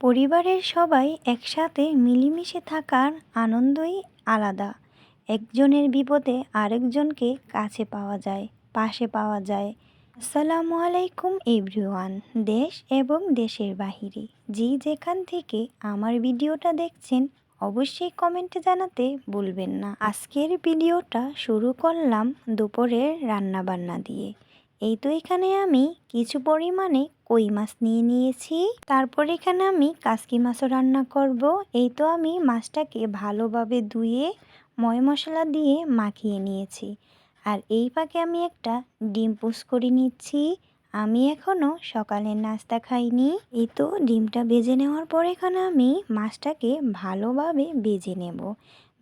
পরিবারের সবাই একসাথে মিলেমিশে থাকার আনন্দই আলাদা। একজনের বিপদে আরেকজনকে কাছে পাওয়া যায়, পাশে পাওয়া যায়। আসসালামু আলাইকুম এভরিওয়ান, দেশ এবং দেশের বাহিরে। যে যেখান থেকে আমার ভিডিওটা দেখছেন, অবশ্যই কমেন্টে জানাতে ভুলবেন না। আজকের ভিডিওটা শুরু করলাম দুপুরের রান্নাবান্না দিয়ে। এই তো এখানে আমি কিছু পরিমাণে কই মাছ নিয়ে নিয়েছি। তারপর এখানে আমি কাসকি মাছও রান্না করব। এই তো আমি মাছটাকে ভালোভাবে ধুয়ে, ময় মশলা দিয়ে মাখিয়ে নিয়েছি। আর এই পাকে আমি একটা ডিম পুষ করে নিচ্ছি। আমি এখনও সকালের নাস্তা খাইনি। এই তো ডিমটা বেজে নেওয়ার পর এখানে আমি মাছটাকে ভালোভাবে বেজে নেব।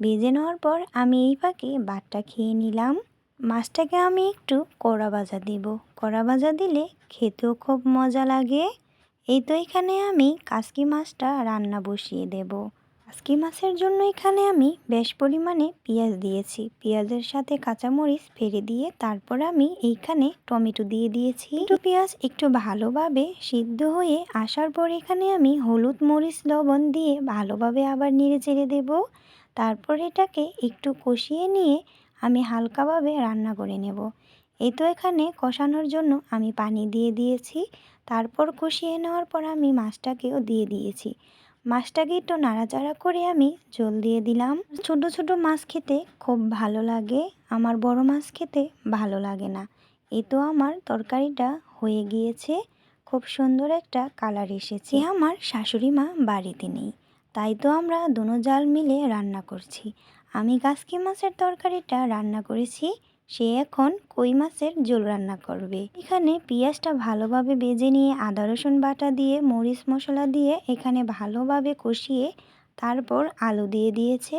বেজে নেওয়ার পর আমি এই পাকে ভাতটা খেয়ে নিলাম। মাছটাকে আমি একটু কড়া ভাজা দিব। কড়া ভাজা দিলে খেতেও খুব মজা লাগে। এই তো এখানে আমি কাসকি মাছটা রান্না বসিয়ে দেব। কাসকি মাছের জন্য এখানে আমি বেশ পরিমাণে পেঁয়াজ দিয়েছি। পেঁয়াজের সাথে কাঁচামরিচ ফেলে দিয়ে তারপর আমি এইখানে টমেটো দিয়ে দিয়েছি। একটু পেঁয়াজ একটু ভালোভাবে সিদ্ধ হয়ে আসার পর এখানে আমি হলুদ মরিচ লবণ দিয়ে ভালোভাবে আবার নেড়ে চেড়ে দেবো। তারপর এটাকে একটু কষিয়ে নিয়ে আমি হালকাভাবে রান্না করে নেব। এই তো এখানে কষানোর জন্য আমি পানি দিয়ে দিয়েছি। তারপর কষিয়ে নেওয়ার পর আমি মাছটাকেও দিয়ে দিয়েছি। মাছটাকে একটু নাড়াচাড়া করে আমি জল দিয়ে দিলাম। ছোট ছোট মাছ খেতে খুব ভালো লাগে। আমার বড় মাছ খেতে ভালো লাগে না। এই তো আমার তরকারিটা হয়ে গিয়েছে। খুব সুন্দর একটা কালার এসেছে। আমার শাশুড়ি মা বাড়িতে নেই। তাই তো আমরা দুনো জাল মিলে রান্না করছি। আমি গাছকি মাছের তরকারিটা রান্না করেছি, সে এখন কই মাছের ঝোল রান্না করবে। এখানে পেঁয়াজটা ভালোভাবে বেজে নিয়ে আদা, রসুন বাটা দিয়ে, মরিচ মশলা দিয়ে এখানে ভালোভাবে কষিয়ে তারপর আলু দিয়ে দিয়েছে।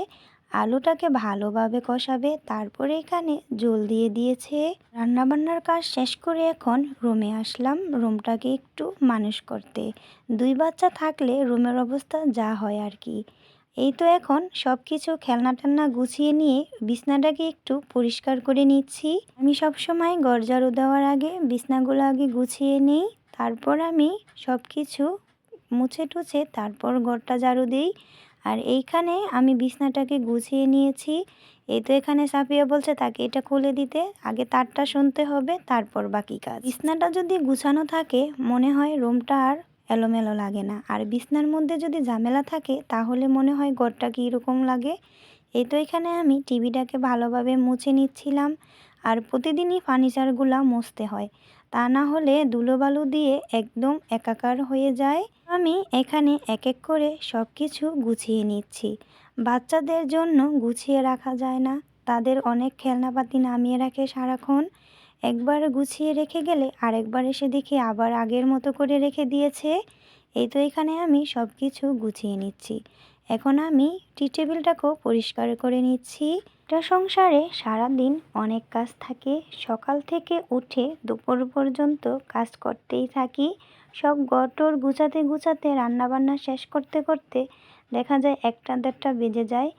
আলুটাকে ভালোভাবে কষাবে, তারপরে এখানে জল দিয়ে দিয়েছে। রান্নাবান্নার কাজ শেষ করে এখন রুমে আসলাম, রুমটাকে একটু মানুষ করতে। দুই বাচ্চা থাকলে রুমের অবস্থা যা হয় আর কি। এই তো এখন সব কিছু খেলনা টেলনা গুছিয়ে নিয়ে বিছনাটাকে একটু পরিষ্কার করে নিচ্ছি। আমি সব সময় গরজারু দেওয়ার আগে বিছনাগুলো আগে গুছিয়ে নিই। তারপর আমি সব কিছু মুছে টুছে তারপর ঘরটা ঝাড়ু দিই। আর এইখানে আমি বিছনাটাকে গুছিয়ে নিয়েছি। এই তো এখানে সাফিয়া বলছে তাকে এটা খুলে দিতে। আগে তারটা শুনতে হবে, তারপর বাকি কাজ। বিছনাটা যদি গুছানো থাকে, মনে হয় রুমটা আর এলোমেলো লাগে না। আর বিছনার মধ্যে যদি ঝামেলা থাকে, তাহলে মনে হয় ঘরটা কীরকম লাগে? এই তো এখানে আমি টিভিটাকে ভালোভাবে মুছে নিচ্ছিলাম আর প্রতিদিনই ফার্নিচারগুলা মুছতে হয়। তা না হলে ধুলোবালু দিয়ে একদম একাকার হয়ে যায়। আমি এখানে এক এক করে সব কিছু গুছিয়ে নিচ্ছি। বাচ্চাদের জন্য গুছিয়ে রাখা যায় না। তাদের অনেক খেলনাপাতি নামিয়ে রাখে সারাক্ষণ। একবার গুছিয়ে রেখে গেলে আরেকবার এসে দেখি আবার আগের মতো করে রেখে দিয়েছে। এই তো এখানে আমি সব কিছু গুছিয়ে নিচ্ছি। এখন আমি টি টেবিলটাকেও পরিষ্কার করে নিচ্ছি। এটা সংসারে সারাদিন অনেক কাজ থাকে। সকাল থেকে উঠে দুপুর পর্যন্ত কাজ করতেই থাকি। সব গটর গুছাতে গুছাতে রান্নাবান্না শেষ করতে করতে দেখা যায় একটা দেড়টা বেজে যায়।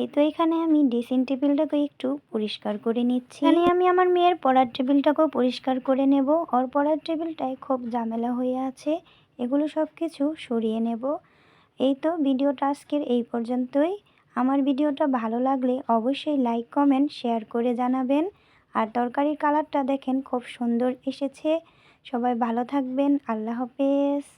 এই তো এখানে আমি ড্রেসিং টেবিলটাকে একটু পরিষ্কার করে নিচ্ছি। এখানে আমি আমার মেয়ের পড়ার টেবিলটাকেও পরিষ্কার করে নেব। ওর পড়ার টেবিলটায় খুব ঝামেলা হয়ে আছে। এগুলো সব কিছু সরিয়ে নেব। এই তো ভিডিওটা আজকের এই পর্যন্তই। আমার ভিডিওটা ভালো লাগলে অবশ্যই লাইক কমেন্ট শেয়ার করে জানাবেন। আর তরকারির কালারটা দেখেন খুব সুন্দর এসেছে। সবাই ভালো থাকবেন। আল্লাহ হাফেজ।